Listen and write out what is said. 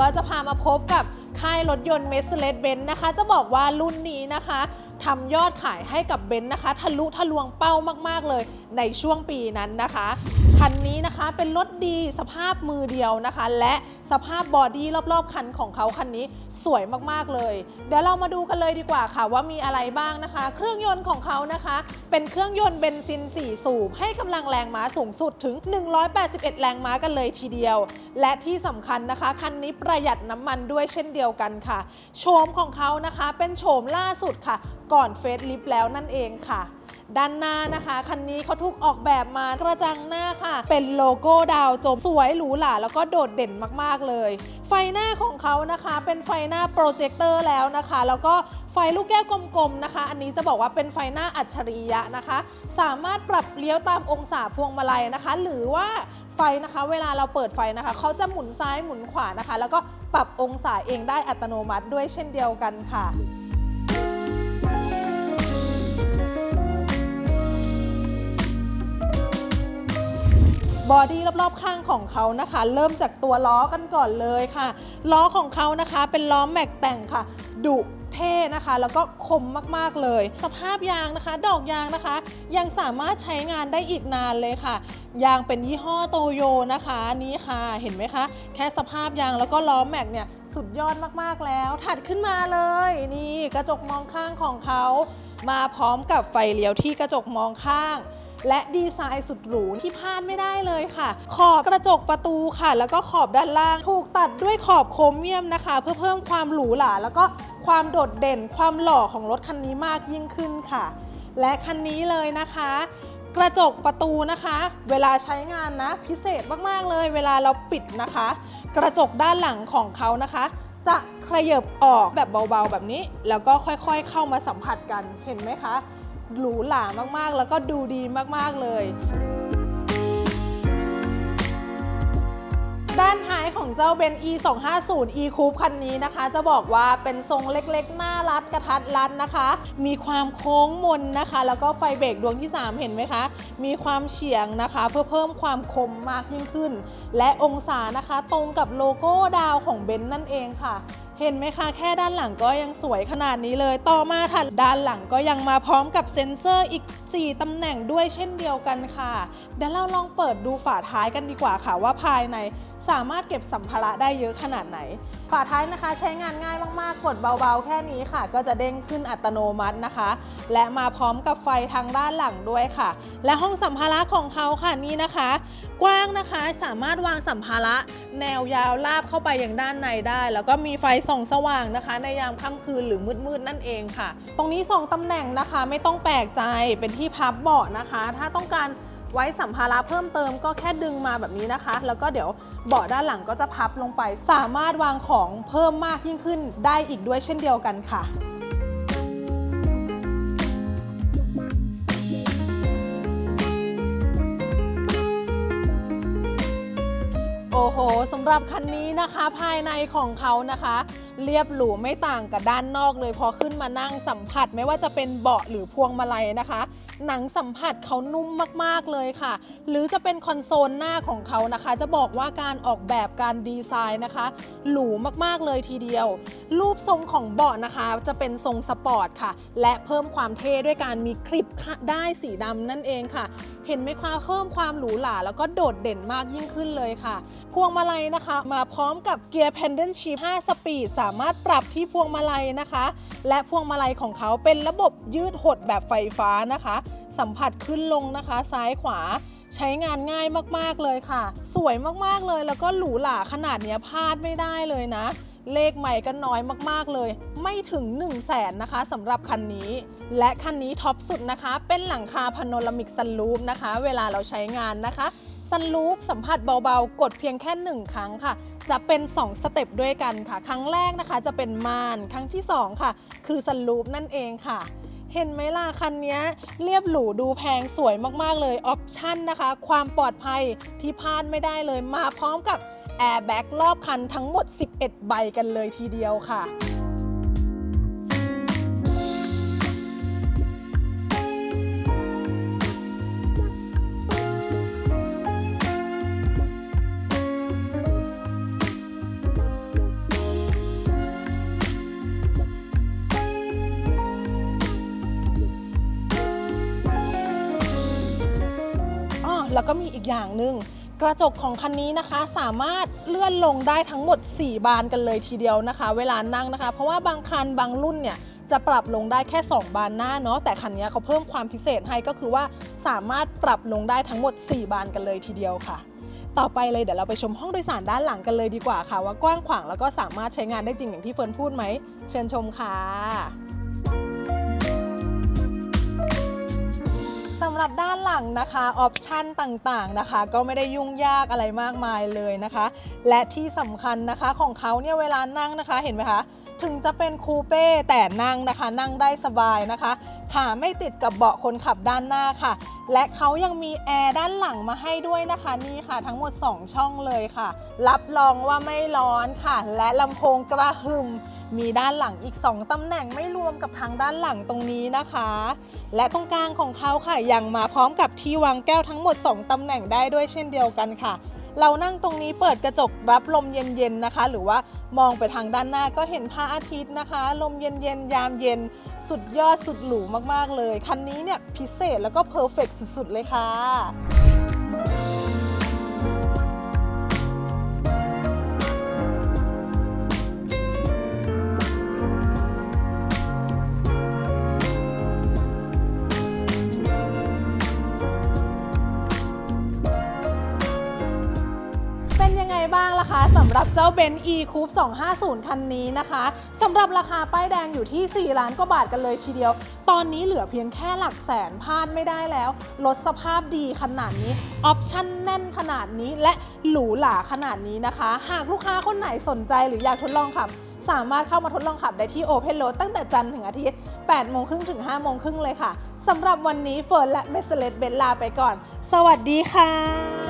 ก็จะพามาพบกับค่ายรถยนต์ Mercedes Benz นะคะ จะบอกว่ารุ่นนี้นะคะทำยอดขายให้กับเบนซ์นะคะ ทะลุทะลวงเป้ามากๆเลยในช่วงปีนั้นนะคะ คันนี้นะคะเป็นรถดีสภาพมือเดียวนะคะ และ สภาพบอดี้รอบๆ คันของเขาคันนี้สวยมากๆเลย เดี๋ยวเรามาดูกันเลยดีกว่าค่ะว่ามีอะไรบ้างนะคะ เครื่องยนต์ของเขานะคะ เป็นเครื่องยนต์เบนซิน 4 สูบ ให้กำลังแรงม้าสูงสุดถึง 181 แรงม้ากันเลยทีเดียว และที่สำคัญนะคะ คันนี้ประหยัดน้ำมันด้วยเช่นเดียวกันค่ะ โฉมของเขานะคะ เป็นโฉมล่าสุดค่ะ ก่อนเฟซลิฟแล้วนั่นเองค่ะ ด้านหน้านะคะ คันนี้เขาถูกออกแบบมากระจังหน้าค่ะ เป็นโลโก้ดาวจมสวยหรูหราแล้วก็โดดเด่นมากๆเลย ไฟหน้าของเขานะคะ เป็นไฟหน้าโปรเจคเตอร์แล้วนะคะ แล้วก็ไฟลูกแก้วกลมๆนะคะ อันนี้จะบอกว่าเป็นไฟหน้าอัจฉริยะนะคะ สามารถปรับเลี้ยวตามองศาพวงมาลัยนะคะ หรือว่าไฟนะคะ เวลาเราเปิดไฟนะคะเขาจะหมุนซ้ายหมุนขวานะคะ แล้วก็ปรับองศาเองได้อัตโนมัติด้วยเช่นเดียวกันค่ะ บอดี้รอบๆข้างของเขานะคะ เริ่มจากตัวล้อกันก่อนเลยค่ะ ล้อของเขานะคะเป็นล้อแม็กแต่งค่ะ ดุเท่นะคะ แล้วก็คมมากๆเลย สภาพยางนะคะ ดอกยางนะคะ ยังสามารถใช้งานได้อีกนานเลยค่ะ ยางเป็นยี่ห้อโตโยนะคะนี่ค่ะเห็นไหมคะ แค่สภาพยางแล้วก็ล้อแม็กเนี่ยสุดยอดมากๆแล้ว ถัดขึ้นมาเลย นี่กระจกมองข้างของเขา มาพร้อมกับไฟเลี้ยวที่กระจกมองข้าง และดีไซน์สุดหรูที่พลาดไม่ได้เลยค่ะ ขอบกระจกประตูค่ะ แล้วก็ขอบด้านล่าง ถูกตัดด้วยขอบโครเมียมนะคะ เพื่อเพิ่มความหรูหราแล้วก็ความโดดเด่นความหล่อของรถคันนี้มากยิ่งขึ้นค่ะ และคันนี้เลยนะคะกระจกประตูนะคะ เวลาใช้งานนะพิเศษมากๆเลย เวลาเราปิดนะคะ กระจกด้านหลังของเขานะคะ จะขยับออกแบบเบาๆแบบนี้ แล้วก็ค่อยๆเข้ามาสัมผัสกันเห็นไหมคะ หรูหรามากๆ แล้วก็ดูดีมากๆเลย ด้านท้าย ของเจ้าเบน e 2 5 0 e coupe คันนี้นะคะ จะบอกว่าเป็นทรงเล็กๆน่ารัดกระทัดรัดนะคะ มีความโค้งมนนะคะ แล้วก็ไฟเบรกดวงที่ 3 เห็นไหมคะ มีความเฉียงนะคะ เพื่อเพิ่มความคมมากยิ่งขึ้น และองศานะคะ ตรงกับโลโก้ดาวของเบนนั่นเองค่ะเห็นไหมคะ แค่ด้านหลังก็ยังสวยขนาดนี้เลย ต่อมาค่ะด้านหลังก็ยังมาพร้อมกับเซ็นเซอร์อีก 4 ตำแหน่งด้วยเช่นเดียวกันค่ะเดี๋ยวเราลองเปิดดูฝาท้ายกันดีกว่าค่ะว่าภายในสามารถเก็บสัมภาระได้เยอะขนาดไหน ฝาท้ายนะคะใช้งานง่ายมากๆ กดเบาๆ แค่นี้ค่ะ ก็จะเด้งขึ้นอัตโนมัตินะคะ และมาพร้อมกับไฟทางด้านหลังด้วยค่ะ และห้องสัมภาระของเขาค่ะนี่นะคะ กว้างนะคะสามารถวางสัมภาระแนวยาวลาบเข้าไปอย่างด้านในได้ แล้วก็มีไฟส่องสว่างนะคะ ในยามค่ำคืนหรือมืดๆนั่นเองค่ะ ตรงนี้ 2ตำแหน่งนะคะไม่ต้องแปลกใจเป็นที่พับเบาะนะคะ ถ้าต้องการ ไว้สัมภาระเพิ่มเติมก็แค่ดึงมาแบบนี้นะคะ แล้วก็เดี๋ยวเบาะด้านหลังก็จะพับลงไป สามารถวางของเพิ่มมากยิ่งขึ้นได้อีกด้วยเช่นเดียวกันค่ะโอ้โหสำหรับคันนี้นะคะ ภายในของเขานะคะ เรียบหรูไม่ต่างกับด้านนอกเลยพอขึ้นมานั่งสัมผัสไม่ว่าจะเป็นเบาะหรือพวงมาลัยนะคะ หนังสัมผัสเขานุ่มมากๆเลยค่ะ หรือจะเป็นคอนโซลหน้าของเขานะคะ จะบอกว่าการออกแบบการดีไซน์นะคะ หรูมากๆเลยทีเดียว รูปทรงของเบาะนะคะ จะเป็นทรงสปอร์ตค่ะ และเพิ่มความเท่ด้วยการมีคลิปได้สีดำนั่นเองค่ะ เห็นไหมคะเพิ่มความหรูหราแล้วก็โดดเด่นมากยิ่งขึ้นเลยค่ะ พวงมาลัยนะคะ มาพร้อมกับเกียร์ Pendant Shift 5 สปีด สามารถปรับที่พวงมาลัยนะคะ และพวงมาลัยของเขาเป็นระบบยืดหดแบบไฟฟ้านะคะ สัมผัสขึ้นลงนะคะ ซ้ายขวาใช้งานง่ายมากๆเลยค่ะ สวยมากๆเลยแล้วก็หรูหราขนาดเนี้ยพลาดไม่ได้เลยนะ เลขใหม่ก็น้อยมากๆเลย ไม่ถึง 1 0 0 0 0แสนนะคะสำหรับคันนี้ และคันนี้ท็อปสุดนะคะ เป็นหลังคาพาโนรามิกซันรูฟนะคะ เวลาเราใช้งานนะคะซันรูฟสัมผัสเบาๆ กดเพียงแค่ 1 ครั้งค่ะ จะเป็น 2 สเต็ปด้วยกันค่ะ ครั้งแรกนะคะจะเป็นม่าน ครั้งที่ 2 ค่ะ คือซันรูฟนั่นเองค่ะ เห็นไหมล่ะคันนี้เรียบหรูดูแพงสวยมากๆเลยออปชั่นนะคะ ความปลอดภัยที่พลาดไม่ได้เลยมาพร้อมกับแอร์แบ็กรอบคันทั้งหมด 11 ใบกันเลยทีเดียวค่ะ แล้วก็มีอีกอย่างหนึ่งกระจกของคันนี้นะคะ สามารถเลื่อนลงได้ทั้งหมด 4 บานกันเลยทีเดียวนะคะ เวลานั่งนะคะ เพราะว่าบางคันบางรุ่นเนี่ยจะปรับลงได้แค่ 2 บานหน้าเนาะแต่คันนี้เขาเพิ่มความพิเศษให้ก็คือว่าสามารถปรับลงได้ทั้งหมด 4 บานกันเลยทีเดียวค่ะ ต่อไปเลยเดี๋ยวเราไปชมห้องโดยสารด้านหลังกันเลยดีกว่าค่ะ ว่ากว้างขวางแล้วก็สามารถใช้งานได้จริงอย่างที่เฟิร์นพูดไหมเชิญชมค่ะำหรับด้านหลังนะคะออปชันต่างๆนะคะ ก็ไม่ได้ยุ่งยากอะไรมากมายเลยนะคะ และที่สำคัญนะคะของเขาเนี่ยเวลานั่งนะคะเห็นไหมคะถึงจะเป็นคูเป้แต่นั่งนะคะ นั่งได้สบายนะคะขาไม่ติดกับเบาะคนขับด้านหน้าค่ะ และเขายังมีแอร์ด้านหลังมาให้ด้วยนะคะนี่ค่ะ ทั้งหมด 2 ช่องเลยค่ะ รับรองว่าไม่ร้อนค่ะ และลำโพงกระหึ่ม มีด้านหลังอีก 2 ตำแหน่งไม่รวมกับทางด้านหลังตรงนี้นะคะ และตรงกลางของเขาค่ะยังมาพร้อมกับที่วางแก้วทั้งหมด 2 ตำแหน่งได้ด้วยเช่นเดียวกันค่ะ เรานั่งตรงนี้เปิดกระจกรับลมเย็นๆนะคะ หรือว่ามองไปทางด้านหน้าก็เห็นพระอาทิตย์นะคะ ลมเย็นๆยามเย็น สุดยอดสุดหรูมากๆเลย คันนี้เนี่ยพิเศษแล้วก็เพอร์เฟกสุดๆเลยค่ะับเจ้าเบนซ์ e coupe 250 คันนี้นะคะสำหรับราคาป้ายแดงอยู่ที่ 4 ล้านกว่าบาทกันเลยทีเดียว ตอนนี้เหลือเพียงแค่หลักแสนพลาดไม่ได้แล้วรถสภาพดีขนาดนี้ออปชั่นแน่นขนาดนี้และหรูหราขนาดนี้นะคะ หากลูกค้าคนไหนสนใจหรืออยากทดลองขับสามารถเข้ามาทดลองขับได้ที่ Open Road ตั้งแต่จันทร์ถึงอาทิตย์ 8 โมงครึ่งถึง 5 โมงครึ่งเลยค่ะ สำหรับวันนี้เฟิร์นและเมสเลสเบนลาไปก่อน สวัสดีค่ะ